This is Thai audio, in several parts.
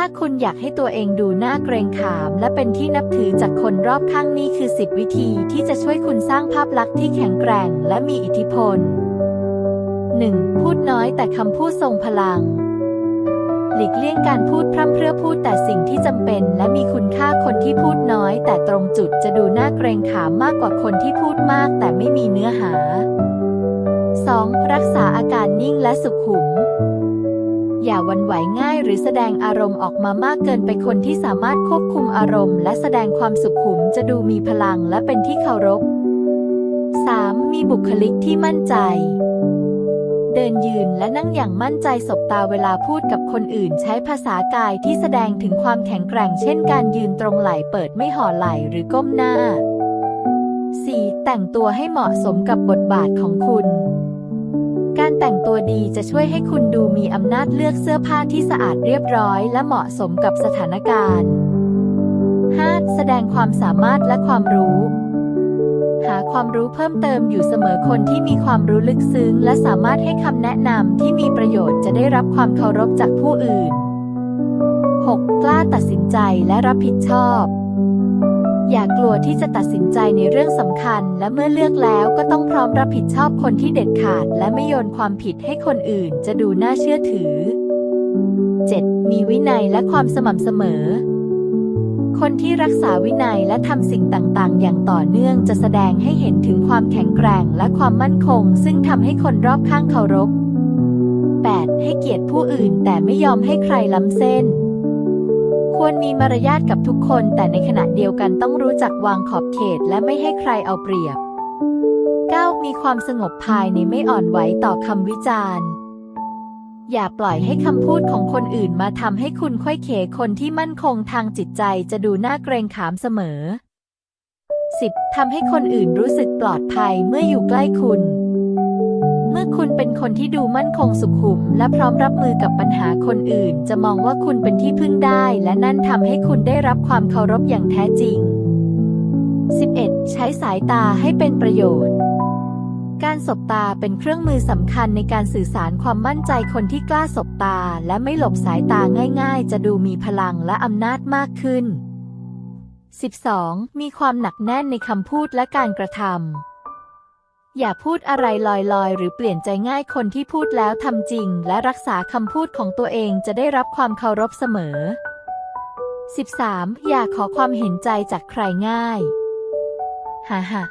ถ้าคุณอยากให้ตัวเองดูน่าเกรงขาม และเป็นที่นับถือจากคนรอบข้างนี่คือ 10 วิธีที่จะช่วยคุณสร้างภาพลักษณ์ที่แข็งแกร่งและมีอิทธิพล 1. พูดน้อยแต่คำพูดทรงพลัง หลีกเลี่ยงการพูดพร่ำเพรื่อพูดแต่สิ่งที่จำเป็น และมีคุณค่าคนที่พูดน้อย แต่ตรงจุดจะดูน่าเกรงขามมากกว่าคนที่พูดมาก แต่ไม่มีเนื้อหา 2. รักษาอาการนิ่งและสุขุม อย่าวันไหวง่าย หรือแสดงอารมณ์ออกมามากเกินไปคนที่สามารถควบคุมอารมณ์ และแสดงความสุขุมจะดูมีพลังและเป็นที่เคารพ 3. มีบุคลิกที่มั่นใจ เดินยืนและนั่งอย่างมั่นใจสบตาเวลาพูดกับคนอื่น ใช้ภาษากายที่แสดงถึงความแข็งแกร่ง เช่น การยืนตรงไหล่เปิดไม่ห่อไหล่หรือก้มหน้า 4. แต่งตัวให้เหมาะสมกับบทบาทของคุณ การแต่งตัวดีจะช่วยให้คุณดูมีอำนาจเลือกเสื้อผ้าที่สะอาดเรียบร้อย และเหมาะสมกับสถานการณ์ 5. แสดงความสามารถและความรู้ หาความรู้เพิ่มเติมอยู่เสมอคนที่มีความรู้ลึกซึ้ง และสามารถให้คำแนะนำที่มีประโยชน์จะได้รับความเคารพจากผู้อื่น 6. กล้าตัดสินใจและรับผิดชอบ อย่ากลัวที่จะตัดสินใจในเรื่องสำคัญ และเมื่อเลือกแล้วก็ต้องพร้อมรับผิดชอบคนที่เด็ดขาด และไม่โยนความผิดให้คนอื่นจะดูน่าเชื่อถือ 7. มีวินัยและความสม่ำเสมอ คนที่รักษาวินัยและทำสิ่งต่างๆ อย่างต่อเนื่องจะแสดงให้เห็นถึงความแข็งแกร่งและความมั่นคง ซึ่งทำให้คนรอบข้างเคารพ 8. ให้เกียรติผู้อื่นแต่ไม่ยอมให้ใครล้ำเส้น ควรมีมารยาทกับทุกคน แต่ในขณะเดียวกันต้องรู้จักวางขอบเขตและไม่ให้ใครเอาเปรียบ 9. มีความสงบภายในไม่อ่อนไหวต่อคำวิจารณ์ อย่าปล่อยให้คำพูดของคนอื่นมาทำให้คุณค่อยเขคนที่มั่นคงทางจิตใจจะดูน่าเกรงขามเสมอ 10. ทำให้คนอื่นรู้สึกปลอดภัยเมื่ออยู่ใกล้คุณ คุณเป็นคนที่ดูมั่นคงสุขุม และพร้อมรับมือกับปัญหาคนอื่น จะมองว่าคุณเป็นที่พึ่งได้ และนั่นทำให้คุณได้รับความเคารพอย่างแท้จริง 11. ใช้สายตาให้เป็นประโยชน์ การสบตาเป็นเครื่องมือสำคัญในการสื่อสารความมั่นใจคนที่กล้าสบตา และไม่หลบสายตาง่าย ๆ จะดูมีพลังและอำนาจมากขึ้น 12. มีความหนักแน่นในคำพูดและการกระทำ อย่าพูดอะไรลอยๆ หรือเปลี่ยนใจง่ายคนที่พูดแล้วทำจริง และรักษาคำพูดของตัวเองจะได้รับความเคารพเสมอ 13. อย่าขอความเห็นใจจากใครง่ายฮ่าฮ่า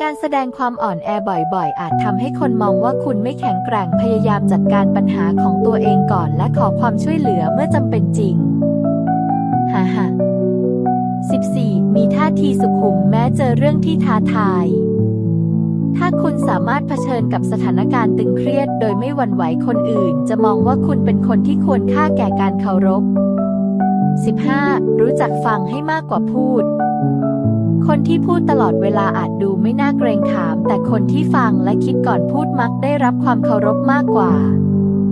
การแสดงความอ่อนแอบ่อยๆ อาจทำให้คนมองว่าคุณไม่แข็งแกร่งพยายามจัดการปัญหาของตัวเองก่อน และขอความช่วยเหลือเมื่อจำเป็นจริงฮ่าฮ่า 14. มีท่าทีสุขุมแม้เจอเรื่องที่ท้าทายาคุณสามารถเผชิญกับสถานการณ์ตึงเครียด โดยไม่หวั่นไหวคนอื่น จะมองว่าคุณเป็นคนที่ควรค่าแก่การเคารพ 15. รู้จักฟังให้มากกว่าพูด คนที่พูดตลอดเวลาอาจดูไม่น่าเกรงขาม แต่คนที่ฟังและคิดก่อนพูดมักได้รับความเคารพมากกว่า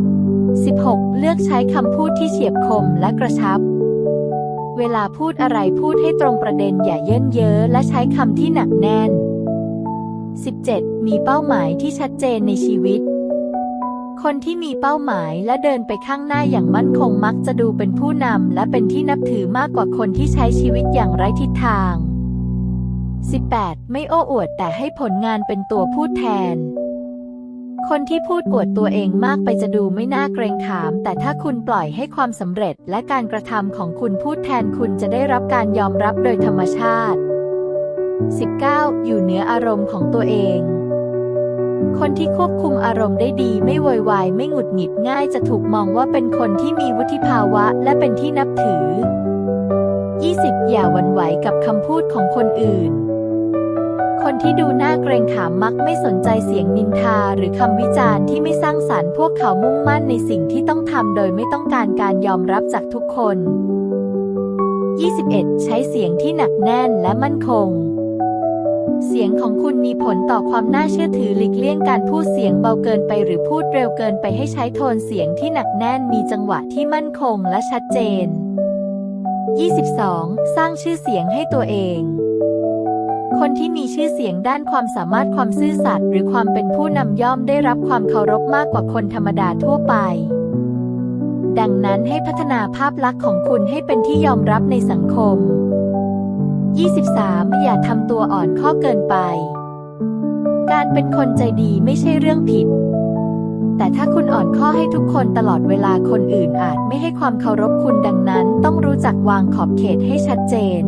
16. เลือกใช้คำพูดที่เฉียบคมและกระชับ เวลาพูดอะไรพูดให้ตรงประเด็นอย่าเยินเย้อและใช้คำที่หนักแน่น 17. มีเป้าหมายที่ชัดเจนในชีวิต คนที่มีเป้าหมายและเดินไปข้างหน้าอย่างมั่นคงมักจะดูเป็นผู้นำและเป็นที่นับถือมากกว่าคนที่ใช้ชีวิตอย่างไร้ทิศทาง 18. ไม่โอ้อวดแต่ให้ผลงานเป็นตัวพูดแทน คนที่พูดอวดตัวเองมากไปจะดูไม่น่าเกรงขาม แต่ถ้าคุณปล่อยให้ความสำเร็จและการกระทำของคุณพูดแทนคุณจะได้รับการยอมรับโดยธรรมชาติ 19. อยู่เหนืออารมณ์ของตัวเอง คนที่ควบคุมอารมณ์ได้ดีไม่โวยวายไม่หงุดหงิดง่ายจะถูกมองว่าเป็นคนที่มีวุฒิภาวะและเป็นที่นับถือ 20. อย่าวั่นไหวกับคำพูดของคนอื่น คนที่ดูหน่าเกรงขามมักไม่สนใจเสียงนินทาหรือคำวิจารณ์ที่ไม่สร้างสารรค์พวกเขามุ่งมั่นในสิ่งที่ต้องทำโดยไม่ต้องการการยอมรับจากทุกคน 21. ใช้เสียงที่หนักแน่นและมั่นคง เสียงของคุณมีผลต่อความน่าเชื่อถือหลีกเลี่ยงการพูดเสียงเบาเกินไปหรือพูดเร็วเกินไปให้ใช้โทนเสียงที่หนักแน่นมีจังหวะที่มั่นคงและชัดเจน 22. สร้างชื่อเสียงให้ตัวเองคนที่มีชื่อเสียงด้านความสามารถความซื่อสัตย์หรือความเป็นผู้นำย่อมได้รับความเคารพมากกว่าคนธรรมดาทั่วไป ดังนั้นให้พัฒนาภาพลักษณ์ของคุณให้เป็นที่ยอมรับในสังคม อย่าทำตัวอ่อนข้อเกินไป การเป็นคนใจดีไม่ใช่เรื่องผิด แต่ถ้าคุณอ่อนข้อให้ทุกคนตลอดเวลาคนอื่นอาจไม่ให้ความเคารพคุณดังนั้นต้องรู้จักวางขอบเขตให้ชัดเจน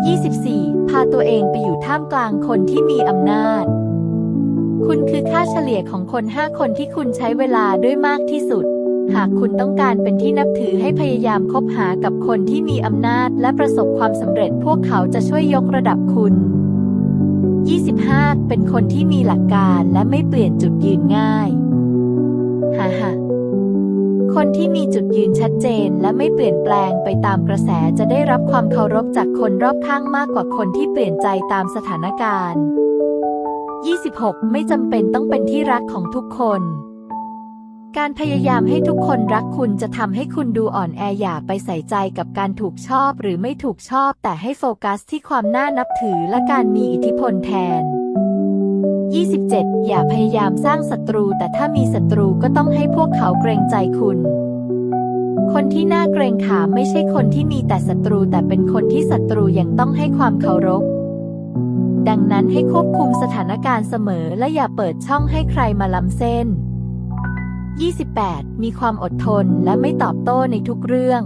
24. พาตัวเองไปอยู่ท่ามกลางคนที่มีอำนาจ คุณคือค่าเฉลี่ยของคน 5 คนที่คุณใช้เวลาด้วยมากที่สุด หากคุณต้องการเป็นที่นับถือให้พยายามคบหากับคนที่มีอำนาจและประสบความสำเร็จพวกเขาจะช่วยยกระดับคุณ 25. เป็นคนที่มีหลักการและไม่เปลี่ยนจุดยืนง่ายฮ่าฮ่าคนที่มีจุดยืนชัดเจนและไม่เปลี่ยนแปลงไปตามกระแสจะได้รับความเคารพจากคนรอบข้างมากกว่าคนที่เปลี่ยนใจตามสถานการณ์ 26. ไม่จำเป็นต้องเป็นที่รักของทุกคน การพยายามให้ทุกคนรักคุณจะทำให้คุณดูอ่อนแออย่าไปใส่ใจกับการถูกชอบหรือไม่ถูกชอบ แต่ให้โฟกัสที่ความน่านับถือและการมีอิทธิพลแทน 27. อย่าพยายามสร้างศัตรู แต่ถ้ามีศัตรูก็ต้องให้พวกเขาเกรงใจคุณ คนที่น่าเกรงขามไม่ใช่คนที่มีแต่ศัตรู แต่เป็นคนที่ศัตรูยังต้องให้ความเคารพดังนั้นให้ควบคุมสถานการณ์เสมอและอย่าเปิดช่องให้ใครมาล้ำเส้น 28. มีความอดทนและไม่ตอบโต้ในทุกเรื่อง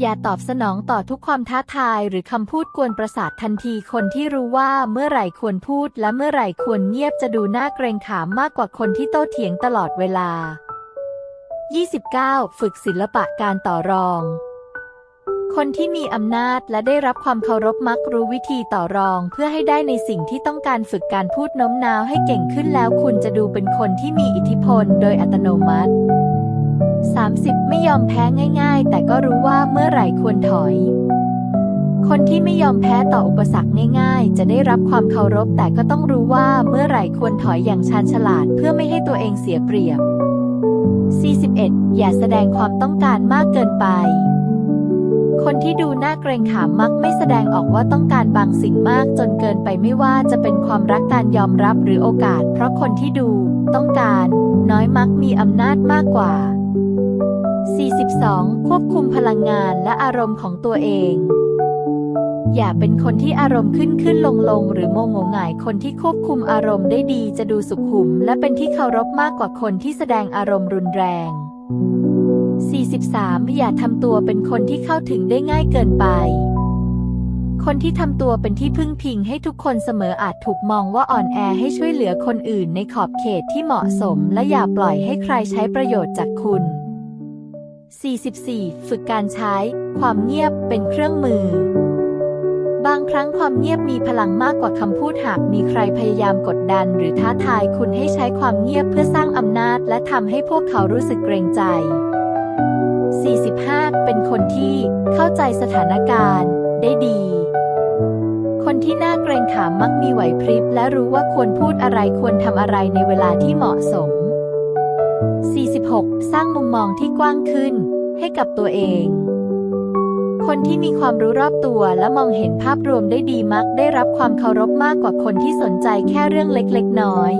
อย่าตอบสนองต่อทุกความท้าทายหรือคำพูดกวนประสาททันทีคนที่รู้ว่าเมื่อไหร่ควรพูดและเมื่อไหร่ควรเงียบจะดูน่าเกรงขามมากกว่าคนที่โต้เถียงตลอดเวลา 29. ฝึกศิลปะการต่อรอง คนที่มีอำนาจและได้รับความเคารพมักรู้วิธีต่อรอง เพื่อให้ได้ในสิ่งที่ต้องการฝึกการพูดโน้มน้าวให้เก่งขึ้นแล้วคุณจะดูเป็นคนที่มีอิทธิพลโดยอัตโนมัติ 30. ไม่ยอมแพ้ง่าย ๆ แต่ก็รู้ว่าเมื่อไหร่ควรถอย คนที่ไม่ยอมแพ้ต่ออุปสรรคง่ายๆ จะได้รับความเคารพแต่ก็ต้องรู้ว่าเมื่อไหร่ควรถอยอย่างชาญฉลาดเพื่อไม่ให้ตัวเองเสียเปรียบ 41. อย่าแสดงความต้องการมากเกินไป คนที่ดูน่าเกรงขามมักไม่แสดงออกว่าต้องการบางสิ่งมากจนเกินไปไม่ว่าจะเป็นความรักการยอมรับหรือโอกาส เพราะคนที่ดูต้องการ น้อยมักมีอำนาจมากกว่า 42. ควบคุมพลังงานและอารมณ์ของตัวเองอย่าเป็นคนที่อารมณ์ขึ้นขึ้นลงลงหรือโมโงหงาย คนที่ควบคุมอารมณ์ได้ดีจะดูสุขุม และเป็นที่เคารพมากกว่าคนที่แสดงอารมณ์รุนแรง 43. อย่าทำตัวเป็นคนที่เข้าถึงได้ง่ายเกินไป คนที่ทำตัวเป็นที่พึ่งพิงให้ทุกคนเสมออาจถูกมองว่าอ่อนแอให้ช่วยเหลือคนอื่นในขอบเขตที่เหมาะสม และอย่าปล่อยให้ใครใช้ประโยชน์จากคุณ 44. ฝึกการใช้ ความเงียบเป็นเครื่องมือ บางครั้งความเงียบมีพลังมากกว่าคำพูดหากมีใครพยายามกดดัน หรือท้าทายคุณให้ใช้ความเงียบเพื่อสร้างอำนาจ และทำให้พวกเขารู้สึกเกรงใจ 45. เป็นคนที่เข้าใจสถานการณ์ได้ดี คนที่น่าเกรงขามมักมีไหวพริบ และรู้ว่าควรพูดอะไรควรทำอะไรในเวลาที่เหมาะสม 46. สร้างมุมมองที่กว้างขึ้นให้กับตัวเอง คนที่มีความรู้รอบตัวและมองเห็นภาพรวมได้ดีมักได้รับความเคารพมากกว่าคนที่สนใจแค่เรื่องเล็กๆน้อย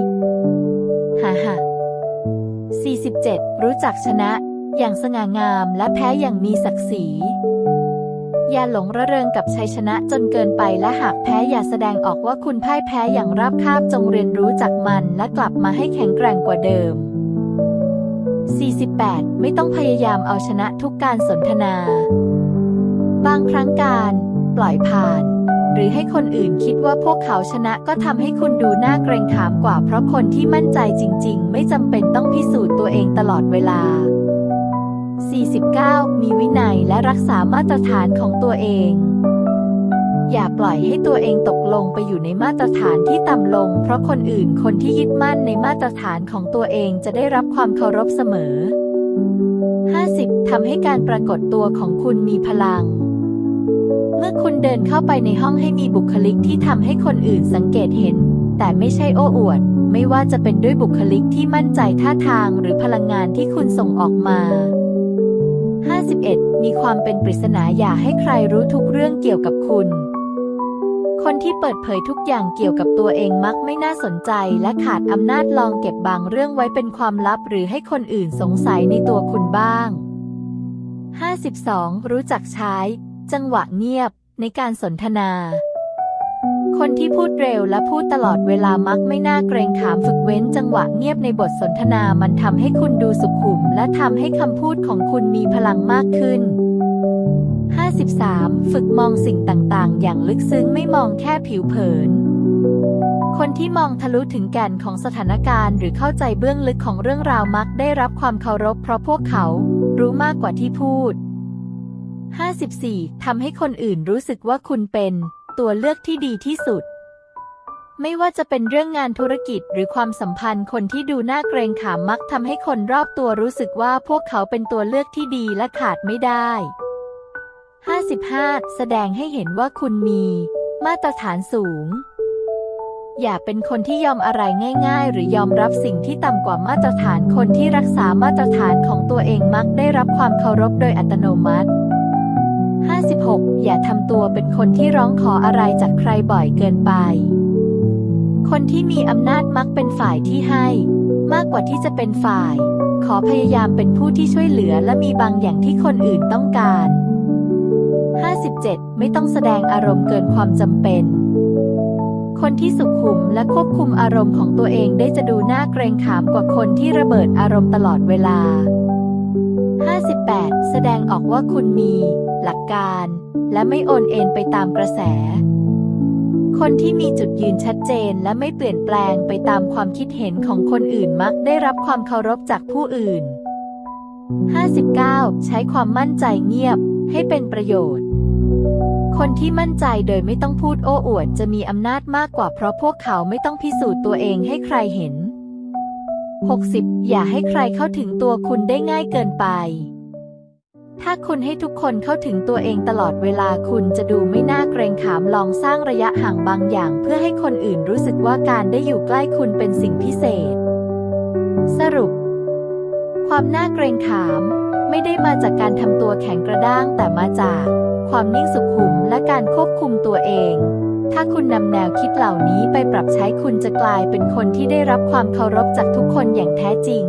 ฮ่าฮ่า 47. รู้จักชนะ อย่างสง่างามและแพ้อย่างมีศักดิ์ศรี อย่าหลงระเริงกับชัยชนะจนเกินไปและหากแพ้อย่าแสดงออกว่าคุณพ่ายแพ้อย่างราบคาบจงเรียนรู้จากมันและกลับมาให้แข็งแกร่งกว่าเดิม 48. ไม่ต้องพยายามเอาชนะทุกการสนทนา บางครั้งการ ปล่อยผ่าน หรือให้คนอื่นคิดว่าพวกเขาชนะก็ทำให้คุณดูน่าเกรงขามกว่า เพราะคนที่มั่นใจจริง ๆ ไม่จำเป็นต้องพิสูจน์ตัวเองตลอดเวลา 49. มีวินัยและรักษามาตรฐานของตัวเอง อย่าปล่อยให้ตัวเองตกลงไปอยู่ในมาตรฐานที่ต่ำลง เพราะคนอื่นคนที่ยึดมั่นในมาตรฐานของตัวเองจะได้รับความเคารพเสมอ 50. ทำให้การปรากฏตัวของคุณมีพลัง เมื่อคุณเดินเข้าไปในห้องให้มีบุคลิกที่ทำให้คนอื่นสังเกตเห็น แต่ไม่ใช่โอ้อวด ไม่ว่าจะเป็นด้วยบุคลิกที่มั่นใจท่าทางหรือพลังงานที่คุณส่งออกมา 51. มีความเป็นปริศนาอย่าให้ใครรู้ทุกเรื่องเกี่ยวกับคุณ คนที่เปิดเผยทุกอย่างเกี่ยวกับตัวเองมักไม่น่าสนใจและขาดอำนาจลองเก็บบางเรื่องไว้เป็นความลับหรือให้คนอื่นสงสัยในตัวคุณบ้าง 52. รู้จักใช้ จังหวะเงียบในการสนทนา คนที่พูดเร็วและพูดตลอดเวลามักไม่น่าเกรงขามฝึกเว้นจังหวะเงียบในบทสนทนามันทำให้คุณดูสุขุม และทำให้คำพูดของคุณมีพลังมากขึ้น 53. ฝึกมองสิ่งต่างๆ อย่างลึกซึ้งไม่มองแค่ผิวเผินคนที่มองทะลุถึงแก่นของสถานการณ์ หรือเข้าใจเบื้องลึกของเรื่องราวมักได้รับความเคารพเพราะพวกเขา รู้มากกว่าที่พูด 54. ทำให้คนอื่นรู้สึกว่าคุณเป็น ตัวเลือกที่ดีที่สุด ไม่ว่าจะเป็นเรื่องงานธุรกิจหรือความสัมพันธ์คนที่ดูน่าเกรงขามมักทำให้คนรอบตัวรู้สึกว่าพวกเขาเป็นตัวเลือกที่ดีและขาดไม่ได้ 55. แสดงให้เห็นว่าคุณมี มาตรฐานสูง อย่าเป็นคนที่ยอมอะไรง่าย ๆ หรือยอมรับสิ่งที่ต่ำกว่ามาตรฐานคนที่รักษามาตรฐานของตัวเองมักได้รับความเคารพโดยอัตโนมัติ 56. อย่าทำตัวเป็นคนที่ร้องขออะไรจากใครบ่อยเกินไป คนที่มีอำนาจมักเป็นฝ่ายที่ให้ มากกว่าที่จะเป็นฝ่าย ขอพยายามเป็นผู้ที่ช่วยเหลือและมีบางอย่างที่คนอื่นต้องการ 57. ไม่ต้องแสดงอารมณ์เกินความจำเป็น คนที่สุขุมและควบคุมอารมณ์ของตัวเองได้จะดูน่าเกรงขามกว่าคนที่ระเบิดอารมณ์ตลอดเวลา 58. แสดงออกว่าคุณมี หลักการ และไม่โอนเอ็นไปตามกระแส คนที่มีจุดยืนชัดเจนและไม่เปลี่ยนแปลงไปตามความคิดเห็นของคนอื่นมักได้รับความเคารพจากผู้อื่น 59. ใช้ความมั่นใจเงียบ ให้เป็นประโยชน์ คนที่มั่นใจโดยไม่ต้องพูดโอ้อวดจะมีอำนาจมากกว่าเพราะพวกเขาไม่ต้องพิสูจน์ตัวเองให้ใครเห็น 60. อย่าให้ใครเข้าถึงตัวคุณได้ง่ายเกินไป ถ้าคุณให้ทุกคนเข้าถึงตัวเองตลอดเวลาคุณจะดูไม่น่าเกรงขามลองสร้างระยะห่างบางอย่าง เพื่อให้คนอื่นรู้สึกว่าการได้อยู่ใกล้คุณเป็นสิ่งพิเศษ สรุป ความน่าเกรงขาม ไม่ได้มาจากการทำตัวแข็งกระด้างแต่มาจาก ความนิ่งสุขุมและการควบคุมตัวเอง ถ้าคุณนำแนวคิดเหล่านี้ไปปรับใช้คุณจะกลายเป็นคนที่ได้รับความเคารพจากทุกคนอย่างแท้จริง